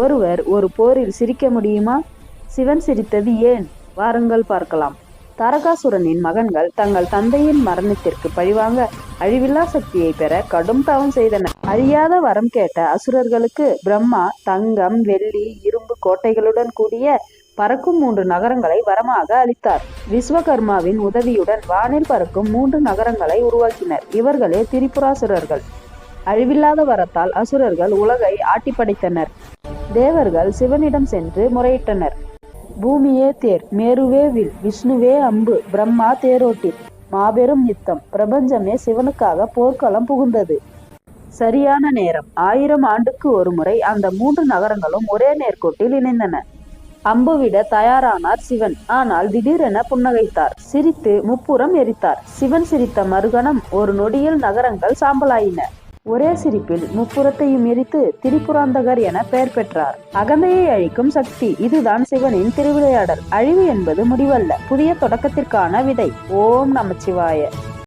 ஒருவர் ஒரு போரில் சிரிக்க முடியுமா? சிவன் சிரித்தது ஏன்? வாருங்கள் பார்க்கலாம். தாரகாசுரனின் மகன்கள் தங்கள் தந்தையின் மரணத்திற்கு பழிவாங்க அழிவில்லா சக்தியை பெற கடும் தவம் செய்தனர். அறியாத வரம் கேட்ட அசுரர்களுக்கு பிரம்மா தங்கம் வெள்ளி இரும்பு கோட்டைகளுடன் கூடிய பறக்கும் மூன்று நகரங்களை வரமாக அளித்தார். விஸ்வகர்மாவின் உதவியுடன் வானில் பறக்கும் மூன்று நகரங்களை உருவாக்கினர். இவர்களே திரிபுராசுரர்கள். அழிவில்லாத வரத்தால் அசுரர்கள் உலகை ஆட்டி படைத்தனர் தேவர்கள் சிவனிடம் சென்று முறையிட்டனர். பூமியே தேர் மேருவே வில் விஷ்ணுவே அம்பு பிரம்மா தேரோட்டி மாபெரும் யுத்தம் பிரபஞ்சமே சிவனுக்காக போர்க்களம் புகுந்தது. சரியான நேரம் ஆயிரம் ஆண்டுக்கு ஒரு முறை அந்த மூன்று நகரங்களும் ஒரே நேர்கோட்டில் இணைந்தன. அம்புவிட தயாரானார் சிவன் ஆனால் திடீரென புன்னகைத்தார் சிரித்து முப்புறம் எரித்தார். சிவன் சிரித்த மறுகணம் ஒரு நொடியில் நகரங்கள் சாம்பலாயின. ஒரே சிரிப்பில் முப்புறத்தையும் எரித்து திரிபுராந்தகர் என பெயர் பெற்றார். அகந்தையை அழிக்கும் சக்தி இதுதான் சிவனின் திருவிளையாடல். அழிவு என்பது முடிவல்ல. புதிய தொடக்கத்திற்கான விதை ஓம் நமச்சிவாய.